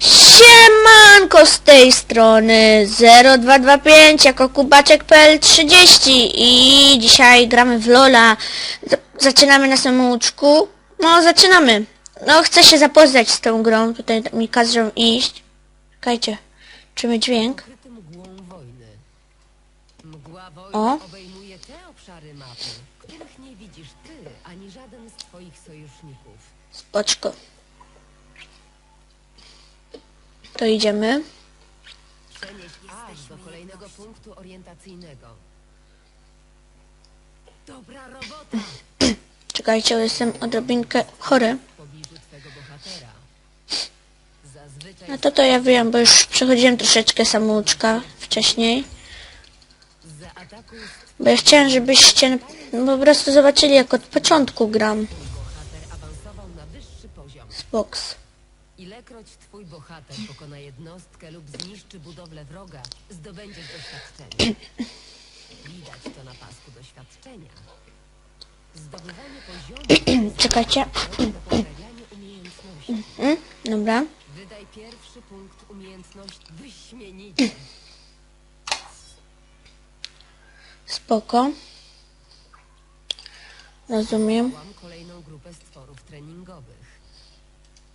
Siemanko z tej strony 0225 jako kubaczek.pl30 i dzisiaj gramy w Lola. Zaczynamy na samouczku. No zaczynamy. No chcę się zapoznać z tą grą. Tutaj mi każą iść. Czekajcie. Dźwięk? Wojny. Mgła wojny O. obszary mapy, których nie widzisz ty, ani żaden z twoich sojuszników. Spoczko. To idziemy. Przenieś aż do kolejnego punktu orientacyjnego. Dobra robota! Czekajcie, bo jestem odrobinkę chory. W pobliżu twego bohatera. Zazwyczaj No to to ja wiem, bo już przechodziłem troszeczkę samouczka wcześniej. zaatakuj Bo ja chciałem, żebyście po prostu zobaczyli, jak od początku gram bohater awansował na wyższy poziom. z box. Ilekroć twój bohater pokona jednostkę lub zniszczy budowlę wroga, zdobędziesz doświadczenie. Widać to na pasku doświadczenia. Zdobywanie poziomu Czekajcie. umiejętności. Mm, dobra. Wydaj pierwszy punkt umiejętność wyśmienicie. Spoko. Rozumiem. Kolejną grupę stworów treningowych.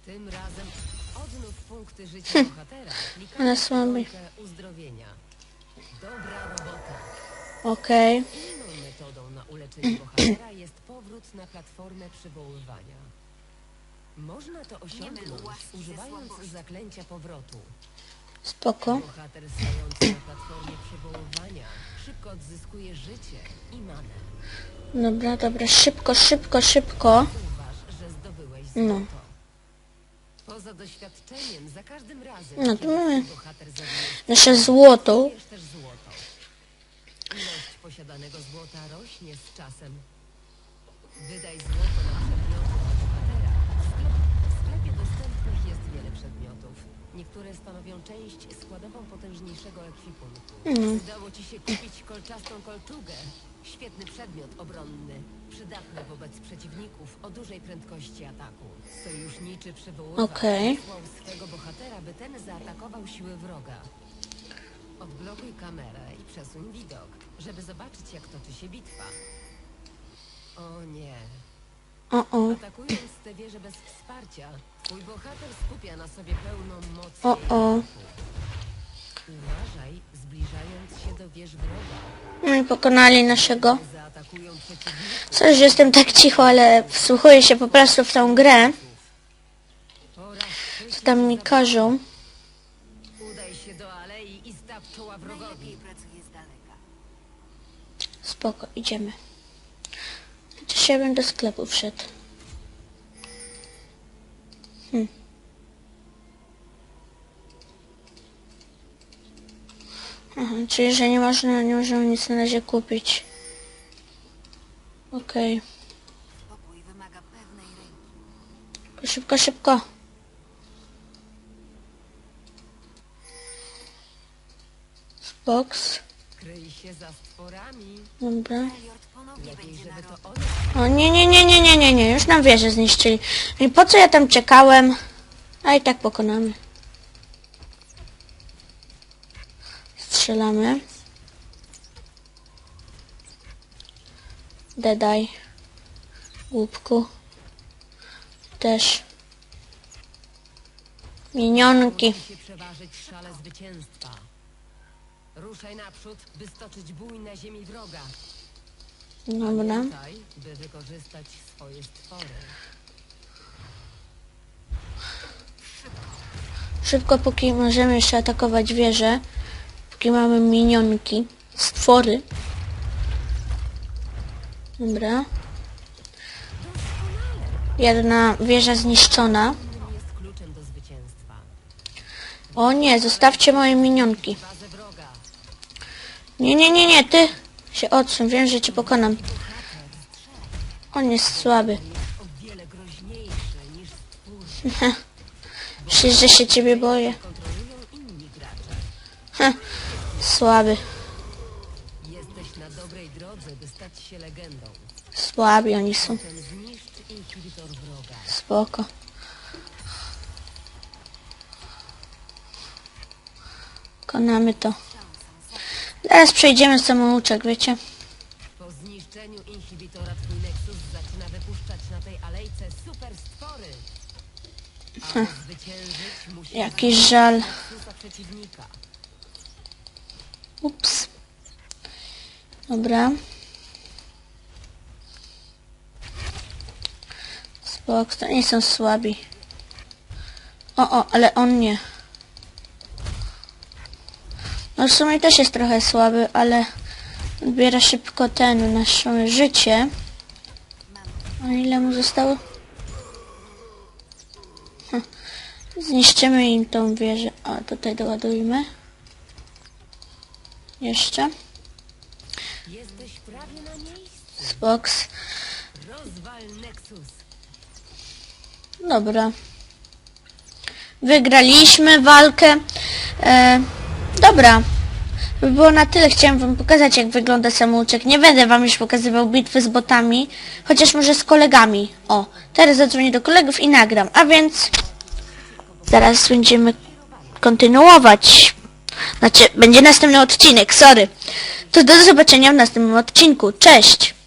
Tym razem odnów punkty życia bohatera, Ale klikając w słaby. ikonkę uzdrowienia. Dobra robota. Okej. Inną metodą na uleczenie bohatera jest powrót na platformę przywoływania. Można to osiągnąć używając zaklęcia powrotu. Spoko. Bohater stający na platformie przywoływania szybko odzyskuje życie i manę. Dobra, dobra. Szybko, szybko, szybko. No. Poza doświadczeniem, za każdym razem, No to mamy nasze złoto. Ilość posiadanego złota rośnie z czasem. Wydaj złoto na przedmioty dla bohatera. W sklep- W sklepie dostępnych jest wiele przedmiotów. Niektóre stanowią część składową potężniejszego ekwipunku. Udało ci się kupić kolczastą kolczugę. Świetny przedmiot obronny. Przydatny wobec przeciwników o dużej prędkości ataku. Sojuszniczy przywoływacz Okej. wysłał swego bohatera, by ten zaatakował siły wroga. Odblokuj kamerę i przesuń widok, żeby zobaczyć, jak toczy się bitwa. O nie. O, o. Atakując tę wieżę bez wsparcia, twój bohater skupia na sobie pełną moc O, o. Uważaj, zbliżając się do wież wroga. No i pokonali naszego. Zaatakują. Sorry, że jestem tak cicho, ale wsłuchuję się po prostu w tą grę. Oraz Co tam mi każą. Udaj się do alei i staw czoła wrogowi. Spoko, idziemy. Ja bym do sklepu wszedł. Hm. Aha, czyli, że nie można, nie można nic na razie kupić. Okej. Ręki. Szybko, szybko. Box. Kryj się za stworami. Dobra. Eliot ponownie Lepiej, będzie żeby narodem. to one O nie, nie, nie, nie, nie, nie, nie. Już nam wieżę zniszczyli. No i po co ja tam czekałem? A i tak pokonamy. Strzelamy. Dedaj. Głupku. Też. Minionki. musi się przeważyć w szale zwycięstwa. Ruszaj naprzód, by stoczyć bój na ziemi wroga. Dobra. Pamiętaj, by wykorzystać swoje stwory. Szybko, póki możemy jeszcze atakować wieżę. Póki mamy minionki. Stwory. Dobra. Jedna wieża zniszczona. Innym jest kluczem do zwycięstwa. O nie, zostawcie moje minionki. Nie, nie, nie, nie, ty się odsuń, wiem, że cię pokonam. On jest słaby. Myślisz, że się ciebie boję. Heh, słaby. Słabi oni są. Spoko. Konamy to. Zaraz przejdziemy samouczek, wiecie? Po zniszczeniu inhibitora twój Nexus zaczyna wypuszczać na tej alejce super stwory. Aby zwyciężyć, musisz Jakiś żal. Nexusa przeciwnika. Ups. Dobra. Spoko, to nie są słabi. O, o, ale on nie. No w sumie też jest trochę słaby, ale odbiera szybko ten, nasze życie. A ile mu zostało? Hm. Zniszczymy im tą wieżę. A tutaj doładujmy. Jeszcze. Miejscu. Box. Dobra. Wygraliśmy walkę. E, dobra. By było na tyle. Chciałem wam pokazać, jak wygląda samouczek. Nie będę wam już pokazywał bitwy z botami. Chociaż może z kolegami. O, teraz zadzwonię do kolegów i nagram. A więc... Zaraz będziemy kontynuować. Znaczy, będzie następny odcinek, sorry. To do zobaczenia w następnym odcinku. Cześć!